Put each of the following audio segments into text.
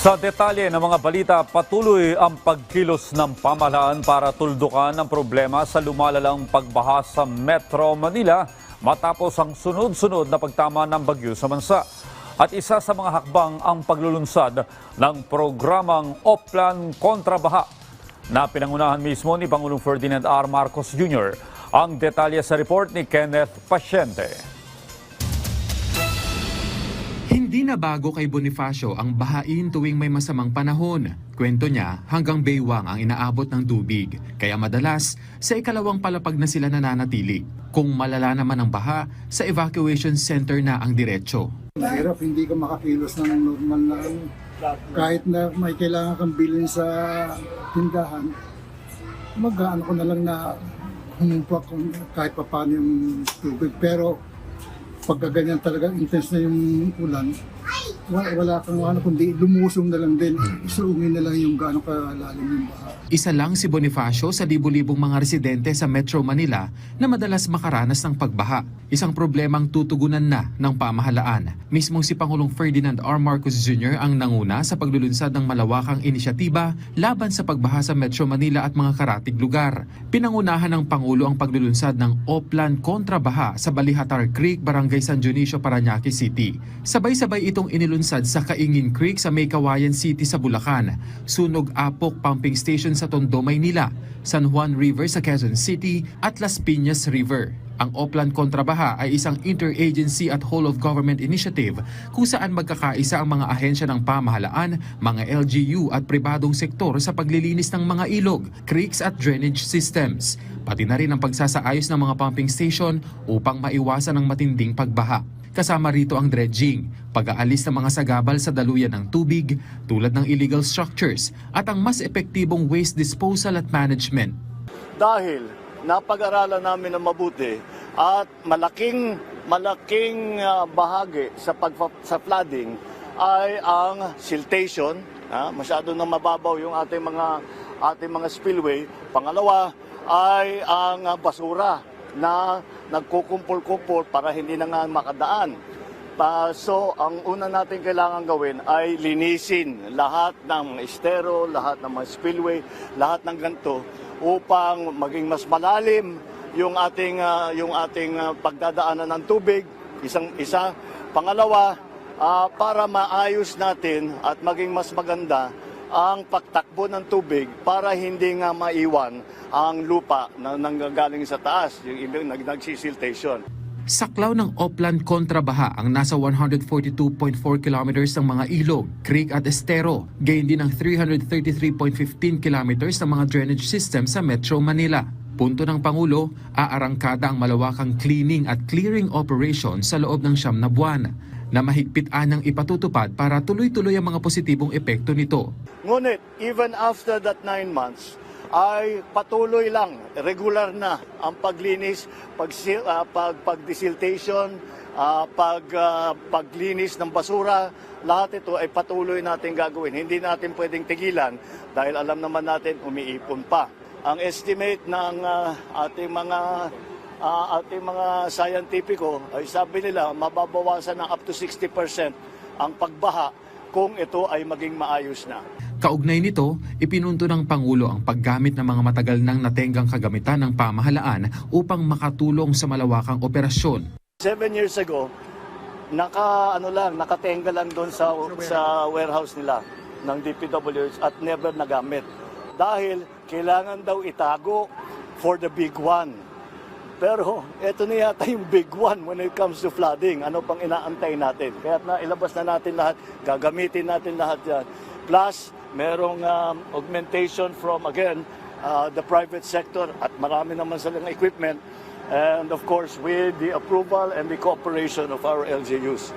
Sa detalye ng mga balita, patuloy ang pagkilos ng pamahalaan para tuldukan ang problema sa lumalalang pagbaha sa Metro Manila matapos ang sunod-sunod na pagtama ng bagyo sa bansa. At isa sa mga hakbang ang paglulunsad ng programang Oplan Kontrabaha na pinangunahan mismo ni Pangulong Ferdinand R. Marcos Jr. Ang detalye sa report ni Kenneth Pasyente. Hindi na bago kay Bonifacio ang bahain tuwing may masamang panahon. Kwento niya, hanggang baywang ang inaabot ng tubig. Kaya madalas, sa ikalawang palapag na sila nananatili. Kung malala naman ang baha, sa evacuation center na ang diretsyo. Mahirap hindi ka makakilos ng normal na ano. Kahit na may kailangan kang bilhin sa tindahan, mag-ano ko na lang na humumpa kahit pa paano yung tubig. Pero pagka ganyan talaga intense na yung ulan, wala, wala kang ano kundi lumusong na lang din. Isuungin na lang yung gaano kalalim yung baha. Isa lang si Bonifacio sa libu-libong mga residente sa Metro Manila na madalas makaranas ng pagbaha. Isang problemang tutugunan na ng pamahalaan. Mismong si Pangulong Ferdinand R. Marcos Jr. ang nanguna sa paglulunsad ng malawakang inisyatiba laban sa pagbaha sa Metro Manila at mga karatig lugar. Pinangunahan ng Pangulo ang paglulunsad ng Oplan Kontrabaha sa Balihatar Creek, Barangay San Dionisio, Parañaque City. Sabay-sabay itong inilunsad sa Kaingin Creek sa May City sa Bulacan, Sunog Apok Pumping Station sa Tondo, Maynila, San Juan River sa Quezon City at Las Piñas River. Ang Oplan Kontrabaha ay isang interagency at whole-of-government initiative kung saan magkakaisa ang mga ahensya ng pamahalaan, mga LGU at pribadong sektor sa paglilinis ng mga ilog, creeks at drainage systems. Pati na rin ang pagsasaayos ng mga pumping station upang maiwasan ang matinding pagbaha. Kasama rito ang dredging, pag-aalis ng mga sagabal sa daluyan ng tubig tulad ng illegal structures at ang mas epektibong waste disposal at management. dahil napag-aralan namin ng mabuti at malaking malaking ah, bahagi sa pag sa flooding ay ang siltation, ah, masyado na mababaw yung ating mga ating mga spillway. Pangalawa ay ang basura na nagkukumpul-kumpul para hindi na nga makadaan. Pa, so, ang una natin kailangan gawin ay linisin lahat ng mga estero, lahat ng mga spillway, lahat ng ganito upang maging mas malalim yung ating ah, yung ating ah, pagdadaanan ng tubig. Isang isa, pangalawa, ah, para maayos natin at maging mas maganda ang pagtakbo ng tubig para hindi nga maiwan ang lupa na nanggagaling sa taas, yung nag nagsisiltation. Saklaw ng Oplan Kontrabaha ang nasa 142.4 kilometers ng mga ilog, creek at estero, gayon din ang 333.15 kilometers ng mga drainage system sa Metro Manila. Punto ng Pangulo, aarangkada ang malawakang cleaning at clearing operation sa loob ng siyam na buwan na mahigpitan ng ipatutupad para tuloy-tuloy ang mga positibong epekto nito. Ngunit, even after that nine months, ay patuloy lang, regular na ang paglinis, pag, pag, pag-desiltation, ah, pag, ah, paglinis ng basura, lahat ito ay patuloy natin gagawin. Hindi natin pwedeng tigilan dahil alam naman natin umiipon pa. Ang estimate ng ah, ating mga ah, ating mga scientifico ay sabi nila mababawasan ng up to 60% ang pagbaha kung ito ay maging maayos na. Kaugnay nito, ipinunto ng Pangulo ang paggamit ng mga matagal nang natenggang kagamitan ng pamahalaan upang makatulong sa malawakang operasyon. Seven years ago, naka ano lang, nakatenga lang doon sa sa warehouse nila ng DPWH at never nagamit. Dahil kailangan daw itago for the big one. Pero eto na yata yung big one when it comes to flooding. Ano pang inaantay natin? Kaya na ilabas na natin lahat, gagamitin natin lahat yan. Plus, merong um, augmentation from, again, uh, the private sector at marami naman silang equipment. And of course, with the approval and the cooperation of our LGUs.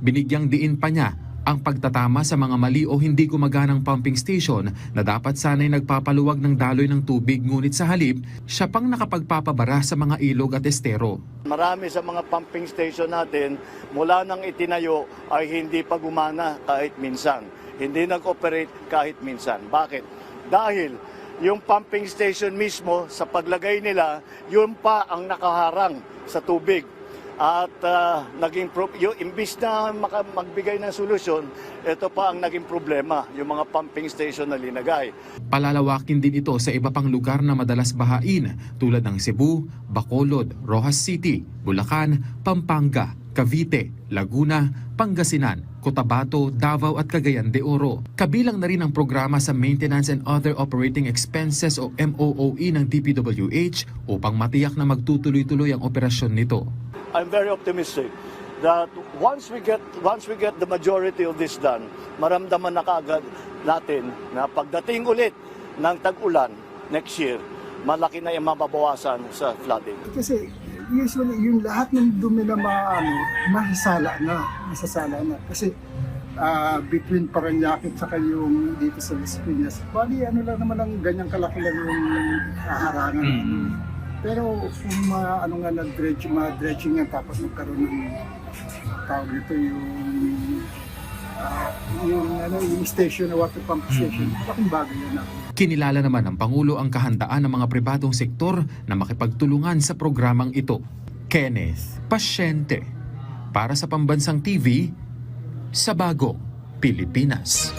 Binigyang diin pa niya ang pagtatama sa mga mali o hindi gumaganang pumping station na dapat sanay nagpapaluwag ng daloy ng tubig ngunit sa halip, siya pang nakapagpapabara sa mga ilog at estero. Marami sa mga pumping station natin, mula nang itinayo ay hindi pa gumana kahit minsan. Hindi nag-operate kahit minsan. Bakit? Dahil yung pumping station mismo, sa paglagay nila, yun pa ang nakaharang sa tubig. At ah, naging pro- yung imbis na maka- magbigay ng solusyon, ito pa ang naging problema, yung mga pumping station na linagay. Palalawakin din ito sa iba pang lugar na madalas bahain tulad ng Cebu, Bacolod, Rojas City, Bulacan, Pampanga, Cavite, Laguna, Pangasinan, Cotabato, Davao at Cagayan de Oro. Kabilang na rin ang programa sa Maintenance and Other Operating Expenses o MOOE ng DPWH upang matiyak na magtutuloy-tuloy ang operasyon nito. I'm very optimistic that once we get once we get the majority of this done, maramdaman na kaagad natin na pagdating ulit ng tag-ulan next year, malaki na yung mababawasan sa flooding. Kasi usually yung lahat ng dumi na mga ano, masasala na. Masasala na. Kasi ah, between Paranaque at saka yung dito sa Las Piñas, bali ano lang naman ang ganyang kalaki lang yung haharangan. Pero kung ma, ano nga nag-dredge, ma-dredging nga tapos nagkaroon ng tawag nito yung ah, yung ano yung station na water pump station. Laking bagay yan ah. Kinilala naman ng Pangulo ang kahandaan ng mga pribadong sektor na makipagtulungan sa programang ito. Kenneth Pasyente para sa Pambansang TV sa Bagong Pilipinas.